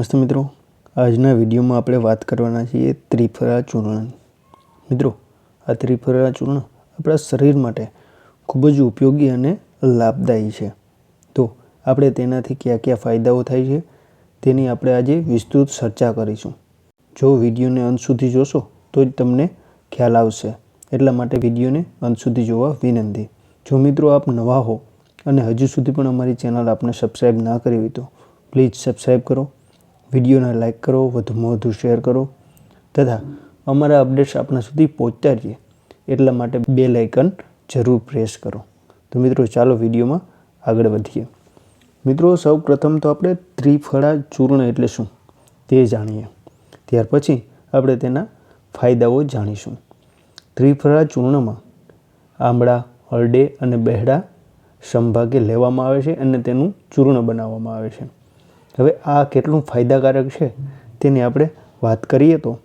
નમસ્તે મિત્રો. આજના વિડીયોમાં આપણે વાત કરવાના છીએ ત્રિફળા ચૂર્ણ. મિત્રો, આ ત્રિફરા ચૂર્ણ આપણા શરીર માટે ખૂબ જ ઉપયોગી અને લાભદાયી છે. તો આપણે તેનાથી કયા કયા ફાયદાઓ થાય છે તેની આપણે આજે વિસ્તૃત ચર્ચા કરીશું. જો વિડીયોને અંત સુધી જોશો તો જ તમને ખ્યાલ આવશે. એટલા માટે વિડીયોને અંત સુધી જોવા વિનંતી. જો મિત્રો આપ નવા હો અને હજુ સુધી પણ અમારી ચેનલ આપને સબસ્ક્રાઈબ ના કરી હોય તો પ્લીઝ સબસ્ક્રાઈબ કરો વિડીયોને લાઇક કરો વધુમાં વધુ શેર કરો તથા અમારા અપડેટ્સ આપણા સુધી પહોંચતા રહીએ એટલા માટે બે લાઇકન જરૂર પ્રેસ કરો. તો મિત્રો, ચાલો વિડીયોમાં આગળ વધીએ. મિત્રો, સૌ પ્રથમ તો આપણે ત્રિફળા ચૂર્ણ એટલે શું તે જાણીએ. ત્યાર પછી આપણે તેના ફાયદાઓ જાણીશું. ત્રિફળા ચૂર્ણમાં આંબળા હરડે અને બહેડા સંભાગે લેવામાં આવે છે અને તેનું ચૂર્ણ બનાવવામાં આવે છે. હવે આ કેટલું ફાયદાકારક છે તેની આપણે વાત કરીએ તો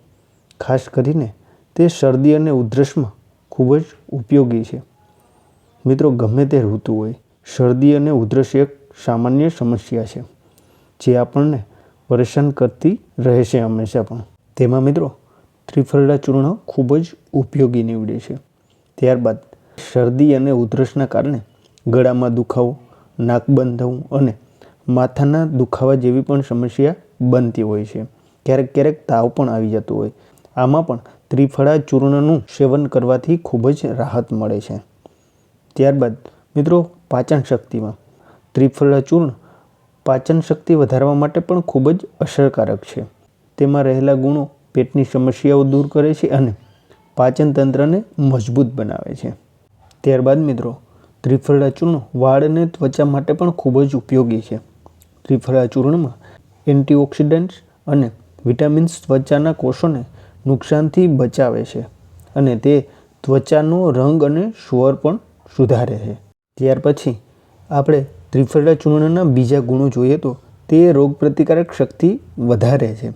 ખાસ કરીને તે શરદી અને ઉધરસમાં ખૂબ જ ઉપયોગી છે. મિત્રો, ગમે તે ઋતુ હોય, શરદી અને ઉધરસ એક સામાન્ય સમસ્યા છે, જે આપણને પરેશાન કરતી રહે છે હંમેશા પણ. તેમાં મિત્રો ત્રિફળા ચૂર્ણ ખૂબ જ ઉપયોગી નીવડે છે. ત્યારબાદ શરદી અને ઉધરસના કારણે ગળામાં દુખાવો, નાક બંધ થવું અને માથાના દુખાવા જેવી પણ સમસ્યા બનતી હોય છે. ક્યારેક ક્યારેક તાવ પણ આવી જતો હોય. આમાં પણ ત્રિફળા ચૂર્ણનું સેવન કરવાથી ખૂબ જ રાહત મળે છે. ત્યારબાદ મિત્રો પાચન શક્તિમાં. ત્રિફળા ચૂર્ણ પાચન શક્તિ વધારવા માટે પણ ખૂબ જ અસરકારક છે. તેમાં રહેલા ગુણો પેટની સમસ્યાઓ દૂર કરે છે અને પાચન તંત્રને મજબૂત બનાવે છે. ત્યારબાદ મિત્રો, ત્રિફળા ચૂર્ણ વાળ અને ત્વચા માટે પણ ખૂબ જ ઉપયોગી છે. ત્રિફળા ચૂર્ણમાં એન્ટીઓક્સિડન્ટ્સ અને વિટામિન્સ ત્વચાના કોષોને નુકસાનથી બચાવે છે અને તે ત્વચાનો રંગ અને સ્વર પણ સુધારે છે. ત્યાર પછી આપણે ત્રિફળા ચૂર્ણના બીજા ગુણો જોઈએ તો તે રોગપ્રતિકારક શક્તિ વધારે છે.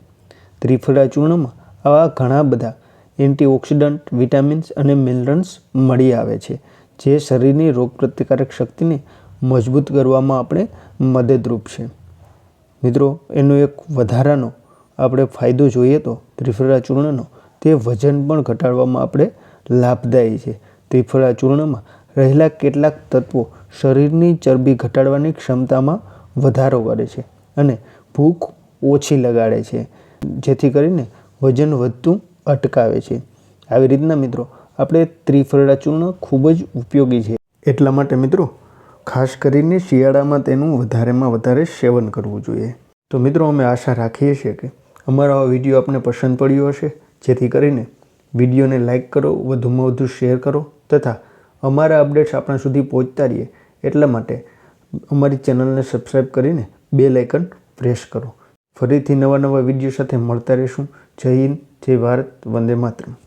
ત્રિફળા ચૂર્ણમાં આવા ઘણા બધા એન્ટીઓક્સિડન્ટ, વિટામિન્સ અને મિનરલ્સ મળી આવે છે, જે શરીરની રોગપ્રતિકારક શક્તિને મજબૂત કરવામાં આપણે મદદરૂપ છે. મિત્રો, એનો એક વધારાનો આપણે ફાયદો જોઈએ તો ત્રિફળા ચૂર્ણનો, તે વજન પણ ઘટાડવામાં આપણે લાભદાયી છે. ત્રિફળા ચૂર્ણમાં રહેલા કેટલાક તત્વો શરીરની ચરબી ઘટાડવાની ક્ષમતામાં વધારો કરે છે અને ભૂખ ઓછી લગાડે છે, જેથી કરીને વજન વધતું અટકાવે છે. આવી રીતના મિત્રો, આપણે ત્રિફળા ચૂર્ણ ખૂબ જ ઉપયોગી છે. એટલા માટે મિત્રો ખાસ કરીને શિયાળામાં તેનું વધારેમાં વધારે સેવન કરવું જોઈએ. તો મિત્રો, અમે આશા રાખીએ છીએ કે અમારો આ વીડિયો આપને પસંદ પડ્યો હશે. જેથી કરીને વિડીયોને લાઇક કરો, વધુમાં વધુ શેર કરો તથા અમારા અપડેટ્સ આપણા સુધી પહોંચતા રહીએ. એટલા માટે અમારી ચેનલને સબસ્ક્રાઈબ કરીને બે લાઇકન પ્રેસ કરો. ફરીથી નવા નવા વીડિયો સાથે મળતા રહીશું. જય હિન્દ, જય ભારત, વંદે માતરમ.